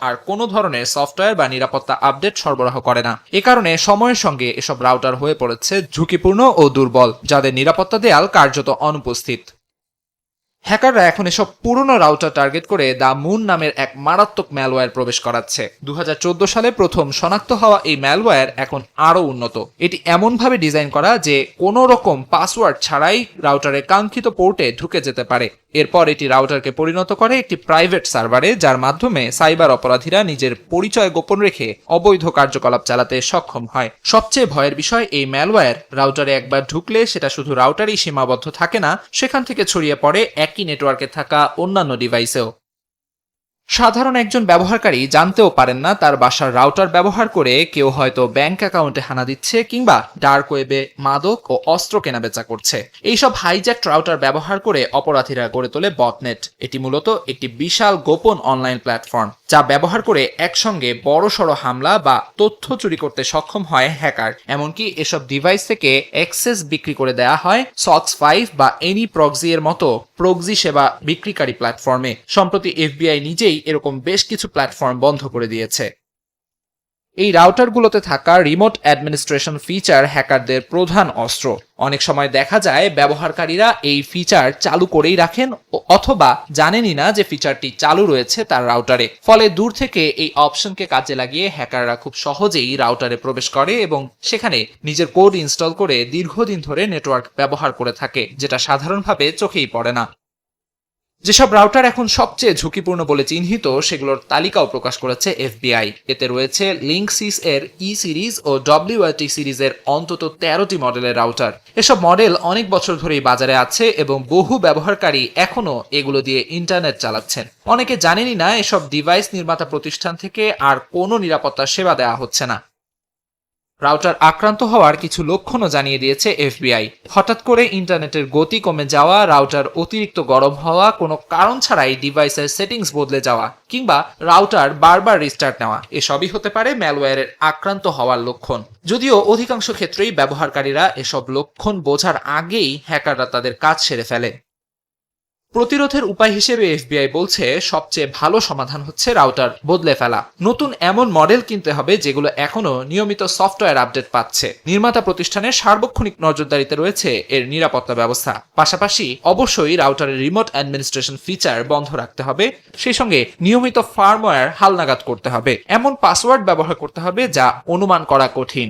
আর কোনো ধরনের সফটওয়্যার বা নিরাপত্তা আপডেট সরবরাহ করে না। এ কারণে সময়ের সঙ্গে এসব রাউটার হয়ে পড়েছে ঝুঁকিপূর্ণ ও দুর্বল, যাদের নিরাপত্তা দেয়াল কার্যত অনুপস্থিত। হ্যাকাররা এখন এসব পুরনো রাউটার টার্গেট করে দ্য মুন নামের এক মারাত্মক ম্যালওয়্যার প্রবেশ করাচ্ছে। দুহাজার চোদ্দ সালে প্রথম শনাক্ত হওয়া এই ম্যালওয়্যার এখন আরও উন্নত। এটি এমনভাবে ডিজাইন করা যে কোনো রকম পাসওয়ার্ড ছাড়াই রাউটারের কাঙ্ক্ষিত পোর্টে ঢুকে যেতে পারে। এরপর এটি রাউটারকে পরিণত করে একটি প্রাইভেট সার্ভারে যার মাধ্যমে সাইবার অপরাধীরা নিজের পরিচয় গোপন রেখে অবৈধ কার্যকলাপ চালাতে সক্ষম হয়। সবচেয়ে ভয়ের বিষয়, এই ম্যালওয়্যার রাউটারে একবার ঢুকলে সেটা শুধু রাউটারই সীমাবদ্ধ থাকে না, সেখান থেকে ছড়িয়ে পড়ে একই নেটওয়ার্কে থাকা অন্যান্য ডিভাইসেও সাধারণ একজন ব্যবহারকারী জানতেও পারেন না তার বাসার রাউটার ব্যবহার করে কেউ হয়তো ব্যাংক অ্যাকাউন্টে হানা দিচ্ছে কিংবা ডার্ক ওয়েবে মাদক ও অস্ত্র কেনাবেচা করছে। এইসব হাইজ্যাক রাউটার ব্যবহার করে অপরাধীরা গড়ে তোলে বটনেট। এটি মূলত একটি বিশাল গোপন অনলাইন প্ল্যাটফর্ম, যা ব্যবহার করে একসঙ্গে বড় সড়ো হামলা বা তথ্য চুরি করতে সক্ষম হয় হ্যাকার। এমনকি এসব ডিভাইস থেকে অ্যাক্সেস বিক্রি করে দেয়া হয় সক্স ফাইভ বা এনি প্রক্সি এর মতো প্রক্সি সেবা বিক্রিকারী প্ল্যাটফর্মে। সম্প্রতি এফবিআই নিজেই এরকম বেশ কিছু প্ল্যাটফর্ম বন্ধ করে দিয়েছে। এই রাউটারগুলোতে থাকা রিমোট অ্যাডমিনিস্ট্রেশন ফিচার হ্যাকারদের প্রধান অস্ত্র। অনেক সময় দেখা যায় ব্যবহারকারীরা এই ফিচার চালু করেই রাখেন অথবা জানেনই না যে ফিচারটি চালু রয়েছে তার রাউটারে ফলে দূর থেকে এই অপশনকে কাজে লাগিয়ে হ্যাকাররা খুব সহজেই রাউটারে প্রবেশ করে এবং সেখানে নিজের কোড ইনস্টল করে দীর্ঘদিন ধরে নেটওয়ার্ক ব্যবহার করে থাকে, যেটা সাধারণভাবে চোখেই পড়ে না। যেসব রাউটার এখন সবচেয়ে ঝুঁকিপূর্ণ বলে চিহ্নিত, সেগুলোর তালিকাও প্রকাশ করেছে এফবিআই। এতে রয়েছে লিঙ্কসিস এর ই সিরিজ ও ডব্লিউআরটি সিরিজের অন্তত তেরোটি মডেলের রাউটার। এসব মডেল অনেক বছর ধরেই বাজারে আছে এবং বহু ব্যবহারকারী এখনও এগুলো দিয়ে ইন্টারনেট চালাচ্ছেন। অনেকে জানেনই না, এসব ডিভাইস নির্মাতা প্রতিষ্ঠান থেকে আর কোনো নিরাপত্তা সেবা দেওয়া হচ্ছে না। রাউটার আক্রান্ত হওয়ার কিছু লক্ষণও জানিয়ে দিয়েছে এফবিআই। হঠাৎ করে ইন্টারনেটের গতি কমে যাওয়া, রাউটার অতিরিক্ত গরম হওয়া, কোনো কারণ ছাড়াই ডিভাইসের সেটিংস বদলে যাওয়া কিংবা রাউটার বারবার রিস্টার্ট নেওয়া, এসবই হতে পারে ম্যালওয়্যারের আক্রান্ত হওয়ার লক্ষণ। যদিও অধিকাংশ ক্ষেত্রেই ব্যবহারকারীরা এসব লক্ষণ বোঝার আগেই হ্যাকাররা তাদের কাজ সেরে ফেলে। প্রতিরোধের উপায় হিসেবে এফবিআই বলছে, সবচেয়ে ভালো সমাধান হচ্ছে রাউটার বদলে ফেলা। নতুন এমন মডেল কিনতে হবে যেগুলো এখনও নিয়মিত সফটওয়্যার আপডেট পাচ্ছে। নির্মাতা প্রতিষ্ঠানের সার্বক্ষণিক নজরদারিতে রয়েছে এর নিরাপত্তা ব্যবস্থা। পাশাপাশি অবশ্যই রাউটারের রিমোট অ্যাডমিনিস্ট্রেশন ফিচার বন্ধ রাখতে হবে। সেই সঙ্গে নিয়মিত ফার্মওয়্যার হালনাগাদ করতে হবে। এমন পাসওয়ার্ড ব্যবহার করতে হবে যা অনুমান করা কঠিন।